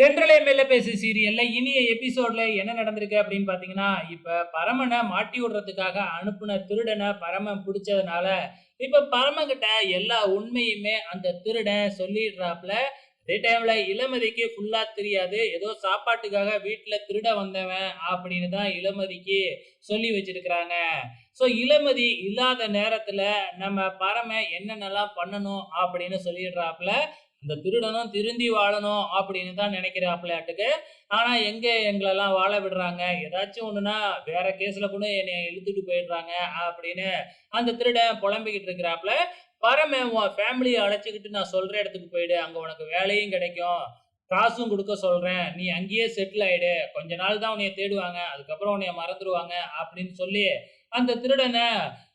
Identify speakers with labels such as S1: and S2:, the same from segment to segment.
S1: தென்றலே மெல்ல பேசு சீரியல்ல இனிய எபிசோட்ல என்ன நடந்திருக்கு அப்படின்னு பாத்தீங்கன்னா இப்ப பரமனை மாட்டி விடுறதுக்காக அனுப்புன திருடனை பரமன் பிடிச்சதுனால இப்ப பரமன் கிட்ட எல்லா உண்மையுமே அந்த திருடன் சொல்லிடுறாப்ல அதே டைம்ல இளமதிக்கு ஃபுல்லா தெரியாது. ஏதோ சாப்பாட்டுக்காக வீட்டுல திருட வந்தவன் அப்படின்னு தான் இளமதிக்கு சொல்லி வச்சிருக்கிறாங்க. ஸோ இளமதி இல்லாத நேரத்துல நம்ம பரம என்னென்னலாம் பண்ணணும் அப்படின்னு சொல்லிடுறாப்புல. இந்த திருடனும் திருந்தி வாழணும் அப்படின்னு தான் நினைக்கிறாப்லையாட்டுக்கு. ஆனா எங்க எங்களெல்லாம் வாழ விடுறாங்க? ஏதாச்சும் ஒண்ணுனா வேற கேஸ்ல கூட என்னை இழுத்துட்டு போயிடுறாங்க அப்படின்னு அந்த திருடன் புலம்பிக்கிட்டு இருக்கிறாப்புல பரமே உன் ஃபேமிலியை அழைச்சிக்கிட்டு நான் சொல்ற இடத்துக்கு போயிடு. அங்க உனக்கு வேலையும் கிடைக்கும். காசும் கொடுக்க சொல்றேன். நீ அங்கேயே செட்டில் ஆயிடு. கொஞ்ச நாள் தான் உன்னைய தேடுவாங்க. அதுக்கப்புறம் உன்னைய மறந்துடுவாங்க அப்படின்னு சொல்லி அந்த திருடனை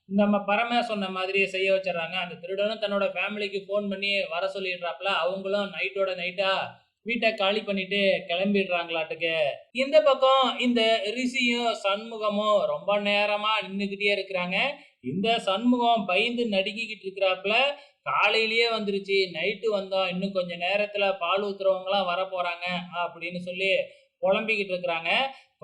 S1: நம்ம பரம சொன்ன மாதிரியே செய்ய வச்சிடறாங்க. அந்த திருடனும் தன்னோட ஃபேமிலிக்கு ஃபோன் பண்ணி வர சொல்லிடுறாப்புல அவங்களும் நைட்டோட நைட்டா வீட்டை காலி பண்ணிட்டு கிளம்பிடுறாங்களாட்டுக்கு. இந்த பக்கம் இந்த ரிஷியும் சண்முகமும் ரொம்ப நேரமா நின்றுக்கிட்டே இருக்கிறாங்க. இந்த சண்முகம் பயந்து நடுக்கிக்கிட்டு இருக்கிறாப்புல காலையிலேயே வந்துருச்சு. நைட்டு வந்தோம் இன்னும் கொஞ்ச நேரத்துல பால் ஊத்துறவங்களாம் வர போறாங்க அப்படின்னு சொல்லி புலம்பிக்கிட்டு இருக்கிறாங்க.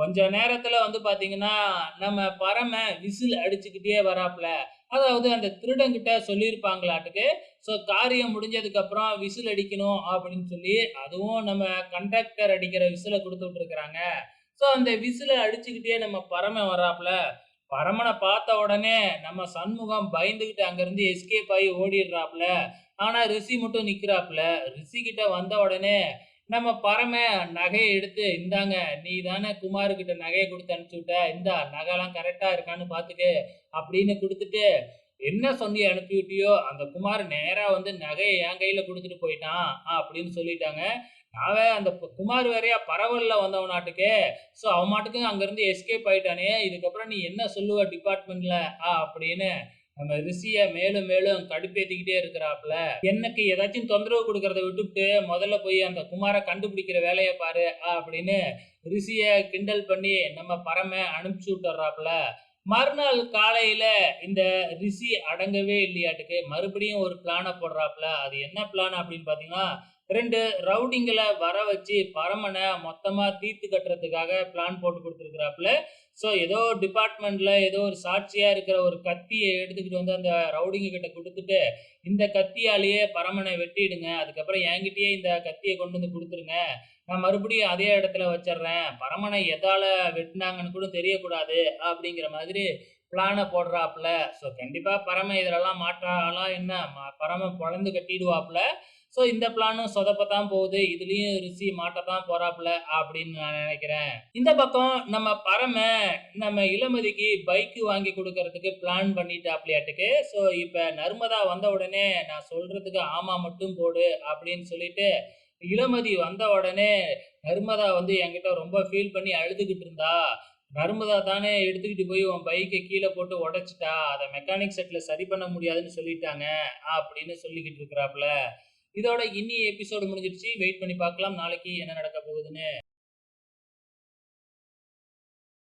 S1: கொஞ்ச நேரத்துல வந்து பாத்தீங்கன்னா நம்ம பரம விசில் அடிச்சுக்கிட்டே வராப்புல. அதாவது அந்த திருடங்கிட்ட சொல்லியிருப்பாங்களாட்டுக்கு. ஸோ காரியம் முடிஞ்சதுக்கு அப்புறம் விசில் அடிக்கணும் அப்படின்னு சொல்லி அதுவும் நம்ம கண்டக்டர் அடிக்கிற விசில கொடுத்து விட்டுருக்குறாங்க. ஸோ அந்த விசிலை அடிச்சுக்கிட்டே நம்ம பரம வராப்புல. பரமனை பார்த்த உடனே நம்ம சண்முகம் பயந்துகிட்டு அங்கேருந்து எஸ்கேப் ஆகி ஓடிடுறாப்புல. ஆனால் ரிஷி மட்டும் நிற்கிறாப்புல ரிஷி கிட்ட வந்த உடனே நம்ம பரம நகையை எடுத்து இந்தாங்க நீ தானே குமாருக்கிட்ட நகையை கொடுத்து அனுப்பிச்சு விட்ட இந்தா நகைலாம் கரெக்டாக இருக்கான்னு பார்த்துக்க அப்படின்னு கொடுத்துட்டு என்ன சொல்லி அனுப்பி விட்டியோ அந்த குமார் நேராக வந்து நகையை என் கையில் கொடுத்துட்டு போயிட்டான் அப்படின்னு சொல்லிட்டாங்க. நாவே அந்த குமார் வேறையா வந்தவன் நாட்டுக்கே. ஸோ அவன் மாட்டுக்கு அங்கேருந்து எஸ்கேப் ஆயிட்டானே இதுக்கப்புறம் நீ என்ன சொல்லுவ டிபார்ட்மெண்ட்டில் ஆ அப்படின்னு நம்ம ரிஷிய மேலும் மேலும் கடுப்பேத்திக்கிட்டே இருக்கிறாப்புல. எனக்கு ஏதாச்சும் தொந்தரவு கொடுக்கறத விட்டுவிட்டு முதல்ல போய் அந்த குமாரை கண்டுபிடிக்கிற வேலையை பாரு அப்படின்னு ரிஷிய கிண்டல் பண்ணி நம்ம பரம அனுப்பிச்சு விட்டுறாப்புல. மறுநாள் காலையில இந்த ரிஷி அடங்கவே இல்லையாட்டுக்கு மறுபடியும் ஒரு பிளானை போடுறாப்புல. அது என்ன பிளான் அப்படின்னு பாத்தீங்கன்னா ரெண்டு ரவுடிங்களை வர வச்சு பரமனை மொத்தமா தீர்த்து கட்டுறதுக்காக பிளான் போட்டு கொடுத்துருக்குறாப்புல. ஸோ ஏதோ டிபார்ட்மெண்ட்ல ஏதோ ஒரு சாட்சியா இருக்கிற ஒரு கத்தியை எடுத்துக்கிட்டு வந்து அந்த ரவுடிங்க கிட்ட கொடுத்துட்டு இந்த கத்தியாலேயே பரமனை வெட்டிடுங்க. அதுக்கப்புறம் என்கிட்டயே இந்த கத்தியை கொண்டு வந்து கொடுத்துருங்க. நான் மறுபடியும் அதே இடத்துல வச்சிடுறேன். பரமனை எதால வெட்டினாங்கன்னு கூட தெரியக்கூடாது அப்படிங்கிற மாதிரி பிளானை போடுறாப்புல. ஸோ கண்டிப்பா பரம இதெல்லாம் மாற்றாலாம் என்ன? ம- பரம குழந்து கட்டிடுவாப்புல. ஸோ இந்த பிளானும் சொதப்பத்தான் போகுது. இதுலயும் ரிஷி மாட்டத்தான் போறாப்புல அப்படின்னு நான் நினைக்கிறேன். இந்த பக்கம் நம்ம பரம நம்ம இளமதிக்கு பைக் வாங்கி கொடுக்கறதுக்கு பிளான் பண்ணிட்டாப்லையாட்டுக்கு. ஸோ இப்போ நர்மதா வந்த உடனே நான் சொல்றதுக்கு ஆமா மட்டும் போடு அப்படின்னு சொல்லிட்டு இளமதி வந்த உடனே நர்மதா வந்து என்கிட்ட ரொம்ப ஃபீல் பண்ணி அழுதுகிட்டு இருந்தா. நர்மதா தானே எடுத்துக்கிட்டு போய் உன் பைக்கை கீழே போட்டு உடைச்சிட்டா. அதை மெக்கானிக் செட்டில் சரி பண்ண முடியாதுன்னு சொல்லிட்டாங்க அப்படின்னு சொல்லிக்கிட்டு இருக்கிறாப்புல. இதோட இன்னி எபிசோடு முடிஞ்சிருச்சு வெயிட் பண்ணி பார்க்கலாம். நாளைக்கு என்ன நடக்க போகுதுன்னு.